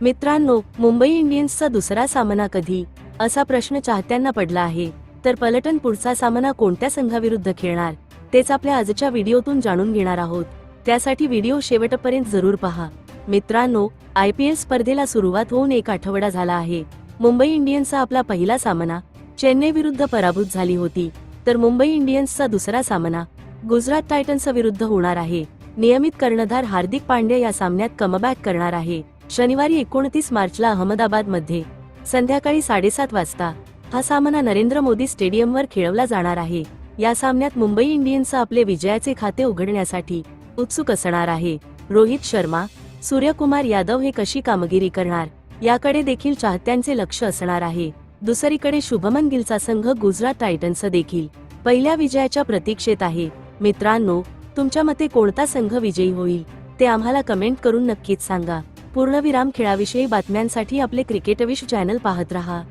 मित्रांनो मुंबई इंडियन्सचा दुसरा सामना कधी? असा प्रश्न चाहत्यांना पडला आहे. तर पलटण पुढचा सामना कोणत्या संघाविरुद्ध खेळणार? तेच आपल्या आजच्या व्हिडिओतून जाणून घेणार आहोत. त्यासाठी व्हिडिओ शेवटपर्यंत जरूर पहा. मित्रांनो आय पी एल स्पर्धेला सुरुवात होऊन एक आठवडा झाला आहे. मुंबई इंडियन्सचा आपला पहिला सामना चेन्नई विरुद्ध पराभूत झाली होती. तर मुंबई इंडियन्सचा दुसरा सामना गुजरात टायटन्स विरुद्ध होणार आहे. नियमित कर्णधार हार्दिक पांड्या या सामन्यात कमबॅक करणार आहे. शनिवारी एकोणतीस मार्चला अहमदाबादमध्ये संध्याकाळी साडेसात वाजता हा सामना नरेंद्र मोदी स्टेडियमवर खेळवला जाणार आहे. या सामन्यात मुंबई इंडियन्स आपले विजयाचे खाते उघडण्यासाठी उत्सुक असणार आहे. रोहित शर्मा सूर्यकुमार यादव हे कशी कामगिरी करणार? याकडे देखील चाहत्यांचे लक्ष असणार आहे. दुसरीकडे शुभमन गिलचा संघ गुजरात टायटन्स देखील पहिल्या विजयाच्या प्रतीक्षेत आहे. मित्रांनो तुमच्या मते कोणता संघ विजयी होईल? ते आम्हाला कमेंट करून नक्कीच सांगा. पूर्णविराम खेळाविषयी बातम्यांसाठी आपले क्रिकेटविश चॅनल पाहत रहा.